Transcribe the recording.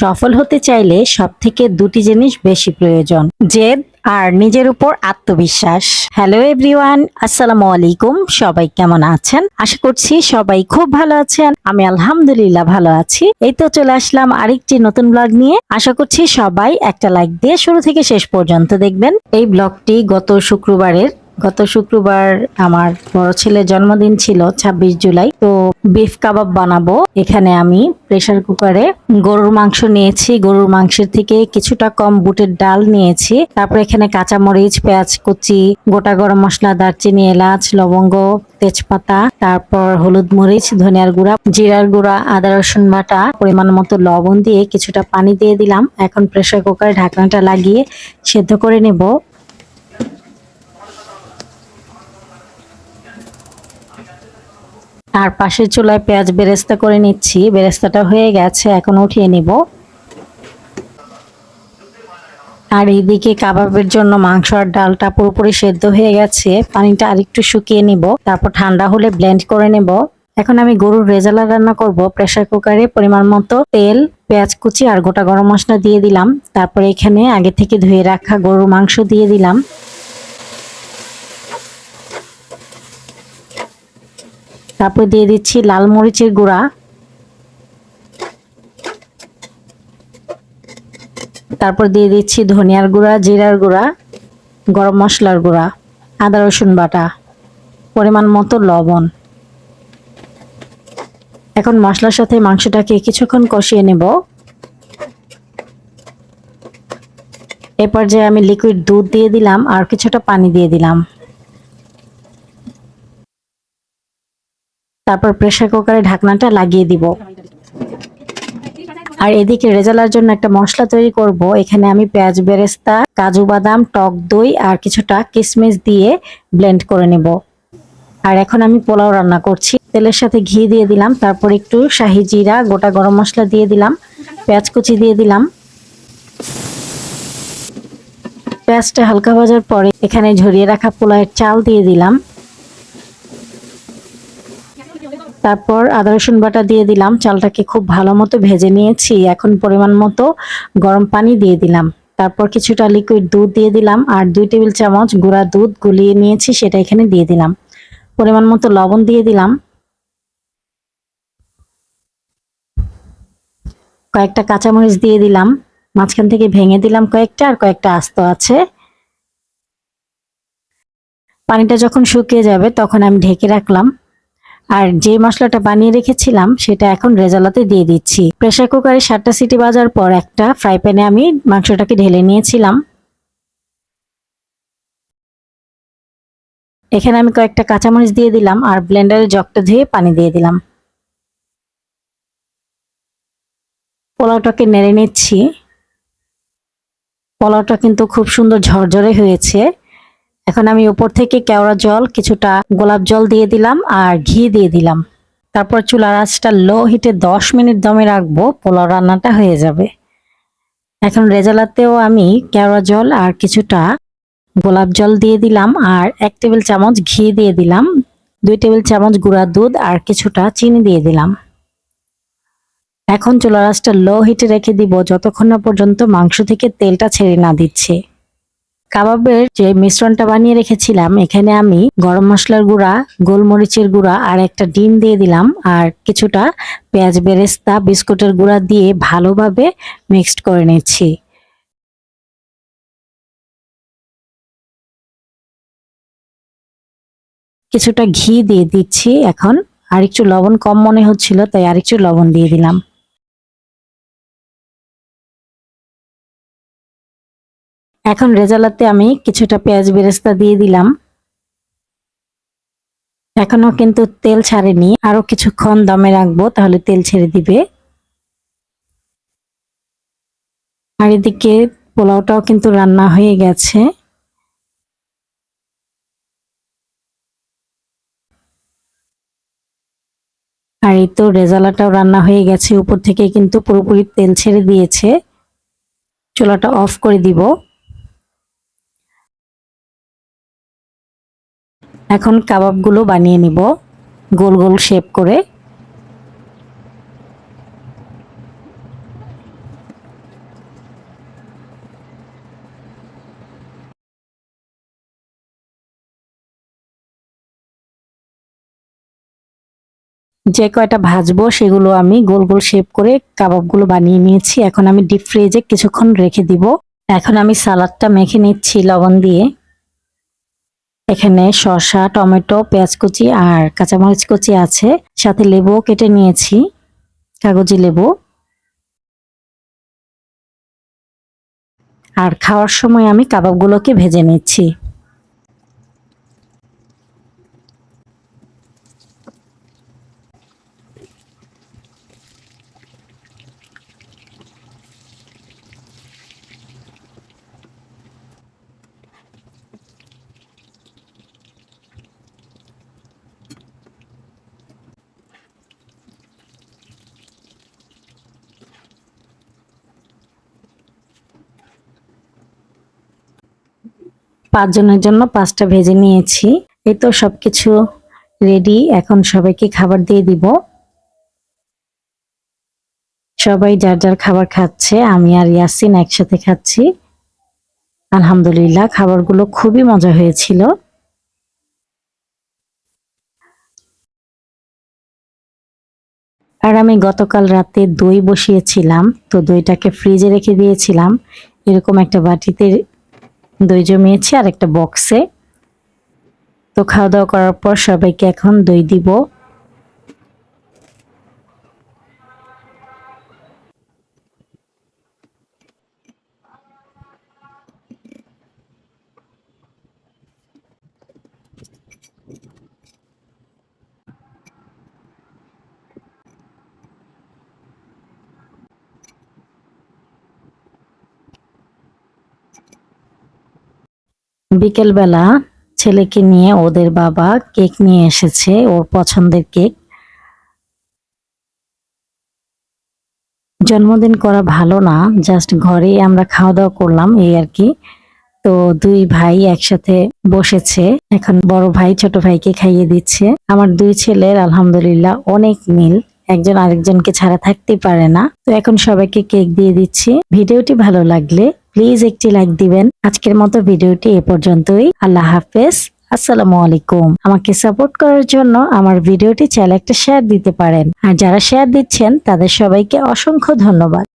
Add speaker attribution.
Speaker 1: সফল হতে চাইলে সব থেকে দুটি জিনিস বেশি প্রয়োজন, জেদ আর নিজের উপর আত্মবিশ্বাস। হ্যালো এভরিওয়ান আসসালামু আলাইকুম, সবাই কেমন আছেন? আশা করছি সবাই খুব ভালো আছেন, আমি আলহামদুলিল্লাহ ভালো আছি। এই তো চলে আসলাম আরেকটি নতুন ব্লগ নিয়ে। আশা করছি সবাই একটা লাইক দিয়ে শুরু থেকে শেষ পর্যন্ত দেখবেন। এই ব্লগটি গত শুক্রবারের গত শুক্রবার আমার বড় ছেলের জন্মদিন ছিল ২৬ জুলাই। তো বিফ কাবাব বানাবো। এখানে আমি প্রেসার কুকারে গরুর মাংস নিয়েছি। গরুর মাংসের থেকে কিছুটা কম বুটের ডাল নিয়েছি। তারপর এখানে কাঁচামরিচ, পেঁয়াজ কুচি, গোটা গরম মশলা, দারচিনি, এলাচ, লবঙ্গ, তেজপাতা, তারপর হলুদ মরিচ, ধনিয়ার গুঁড়া, জিরার গুঁড়া, আদা, রসুন বাটা, পরিমাণ মতো লবণ দিয়ে কিছুটা পানি দিয়ে দিলাম। এখন প্রেসার কুকারে ঢাকনাটা লাগিয়ে সেদ্ধ করে নেব। আর পাশের চুলায় পেঁয়াজ বেরেস্তা করে নিচ্ছি। বেরেস্তাটা হয়ে গেছে, এখন উঠিয়ে নিব। আর এইদিকে কাবাবের জন্য মাংস আর ডালটা পুরোপুরি সেদ্ধ হয়ে গেছে। পানিটা আরেকটু শুকিয়ে নিব, তারপর ঠান্ডা হলে ব্লেন্ড করে নেব। এখন আমি গরুর রেজালা রান্না করব। প্রেসার কুকারে পরিমাণ মতো তেল, পেঁয়াজ কুচি আর গোটা গরম মশলা দিয়ে দিলাম। তারপরে এখানে আগে থেকে ধুয়ে রাখা গরুর মাংস দিয়ে দিলাম। তারপর দিয়ে দিচ্ছি লাল মরিচের গুঁড়া। তারপর দিয়ে দিচ্ছি ধনিয়ার গুঁড়া, জিরার গুঁড়া, গরম মশলার গুঁড়া, আদা, রসুন বাটা, পরিমাণ মতো লবণ। এখন মশলার সাথে মাংসটাকে কিছুক্ষণ কষিয়ে নেব। এরপর যে আমি লিকুইড দুধ দিয়ে দিলাম আর কিছুটা পানি দিয়ে দিলাম। তারপর প্রেসার কুকারে ঢাকনাটা লাগিয়ে দিব। আর এদিকে রেজালার জন্য একটা মশলা তৈরি করব। এখানে আমি পেঁয়াজ, বেরেস্তা, কাজু বাদাম, টক দই আর কিছুটা কিশমিশ দিয়ে ব্লেন্ড করে নেব। আর এখন আমি পোলাও রান্না করছি। তেলের সাথে ঘি দিয়ে দিলাম, তারপর একটু শাহি জিরা, গোটা গরম মশলা দিয়ে দিলাম, পেঁয়াজ কুচি দিয়ে দিলাম। পেঁয়াজটা হালকা ভাজার পরে এখানে ঝরিয়ে রাখা পোলাওয়ের চাল দিয়ে দিলাম। তারপর আদা, রসুন বাটা দিয়ে দিলাম। চালটাকে খুব ভালো মতো ভেজে নিয়েছি। এখন পরিমাণ মতো গরম পানি দিয়ে দিলাম। তারপর কিছুটা লিকুইড দুধ দিয়ে দিলাম আর দুই টেবিল চামচ গুঁড়া দুধ গুলিয়ে নিয়েছি, সেটা এখানে দিয়ে দিলাম। পরিমাণ মতো লবণ দিয়ে দিলাম। কয়েকটা কাঁচামরিচ দিয়ে দিলাম। মাঝখান থেকে ভেঙে দিলাম কয়েকটা আর কয়েকটা আস্ত আছে। পানিটা যখন শুকিয়ে যাবে তখন আমি ঢেকে রাখলাম। আর যে মশলাটা বানিয়ে রেখেছিলাম, সেটা এখন রেজালাতে দিয়ে দিচ্ছি। প্রেসার কুকারে সাতটা সিটি বাজার পর একটা ফ্রাই প্যানে আমি মাংসটাকে ঢেলে নিয়েছিলাম। এখানে আমি কয়েকটা কাঁচামরিচ দিয়ে দিলাম আর ব্লেন্ডারে জগটা ধুয়ে পানি দিয়ে দিলাম। পোলাওটাকে নেড়ে নিচ্ছি। পোলাওটা কিন্তু খুব সুন্দর ঝরঝরে হয়েছে। এখন আমি উপর থেকে কেওড়া জল, কিছুটা গোলাপ জল দিয়ে দিলাম আর ঘি দিয়ে দিলাম। তারপর চুলার আঁচটা লো হিটে দশ মিনিট দমে রাখব, পোলাও রান্নাটা হয়ে যাবে। এখন রেজালাতেও আমি কেওড়া জল আর কিছুটা গোলাপ জল দিয়ে দিলাম আর এক টেবিল চামচ ঘি দিয়ে দিলাম, দুই টেবিল চামচ গুঁড়া দুধ আর কিছুটা চিনি দিয়ে দিলাম। এখন চুলার আঁচটা লো হিটে রেখে দিব, যতক্ষণ না পর্যন্ত মাংস থেকে তেলটা ছেড়ে না দিচ্ছে। কাবাবের যে মিশ্রণটা বানিয়ে রেখেছিলাম, এখানে আমি গরম মশলার গুঁড়া, গোলমরিচের গুঁড়া আর একটা ডিম দিয়ে দিলাম আর কিছুটা পেঁয়াজ বেরেস্তা, বিস্কুটের গুঁড়া দিয়ে ভালোভাবে মিক্সড করে নিচ্ছি। কিছুটা ঘি দিয়ে দিচ্ছি, এখন আর একটু লবণ কম মনে হচ্ছিল, তাই আরেকটু লবণ দিয়ে দিলাম। এখন রেজালাতে আমি কিছুটা পেঁয়াজ বেরেস্তা দিয়ে দিলাম। এখনও কিন্তু তেল ছাড়েনি। আরও কিছুক্ষণ দমে রাখব, তাহলে তেল ছেড়ে দিবে। আর এদিকে পোলাওটাও কিন্তু রান্না হয়ে গেছে। আর এই তো রেজালাটাও রান্না হয়ে গেছে। উপর থেকে কিন্তু পুরোপুরি তেল ছেড়ে দিয়েছে। চুলাটা অফ করে দিব। এখন কাবাবগুলো বানিয়ে নিব, গোল গোল শেপ করে। যে কয়টা ভাজবো সেগুলো আমি গোল গোল শেপ করে কাবাবগুলো বানিয়ে নিয়েছি। এখন আমি ডিপ ফ্রিজে কিছুক্ষণ রেখে দিব। এখন আমি সালাদটা মেখে নিচ্ছি লবণ দিয়ে। এখানে শসা, টমেটো পেঁয়াজ কুচি আর কাঁচামরিচ কুচি আছে। সাথে লেবুও কেটে নিয়েছি, কাগজি লেবু। আর খাওয়ার সময় আমি কাবাবগুলোকে ভেজে নিচ্ছি। পাঁচজনের জন্য পাঁচটা ভেজে নিয়েছি। এই তো সবকিছু রেডি এখন সবাইকে খাবার দিয়ে দিব। সবাই যার যার খাবার খাচ্ছে, আমি আর ইয়াসিন একসাথে খাচ্ছি। আলহামদুলিল্লাহ, খাবারগুলো খুবই মজা হয়েছিল। আর আমি গতকাল রাতে দই বসিয়েছিলাম, তো দইটাকে ফ্রিজে রেখে দিয়েছিলাম। এরকম একটা বাটিতে দই জমিয়েছি আর একটা বক্সে তো খাওয়া দাওয়া করার পর সবাইকে এখন দই দিব। বিকেলবেলা ছেলেকে নিয়ে ওদের বাবা কেক নিয়ে এসেছে, ওর পছন্দের কেক। জন্মদিন করা ভালো না, জাস্ট ঘরেই আমরা খাওয়া দাওয়া করলাম এই আর কি। তো দুই ভাই একসাথে বসেছে, এখন বড় ভাই ছোট ভাইকে খাইয়ে দিচ্ছে। আমার দুই ছেলের আলহামদুলিল্লাহ অনেক মিল, একজন আরেকজনকে ছাড়া থাকতে পারে না। তো এখন সবাইকে কেক দিয়ে দিচ্ছি। ভিডিওটি ভালো লাগলে প্লিজ একটি লাইক দিবেন। আজকের মতো ভিডিওটি এ পর্যন্তই। আল্লাহ হাফেজ। আসসালামু আলাইকুম। আমাকে সাপোর্ট করার জন্য আমার ভিডিওটি চাইলে একটা শেয়ার দিতে পারেন। আর যারা শেয়ার দিচ্ছেন, তাদের সবাইকে অসংখ্য ধন্যবাদ।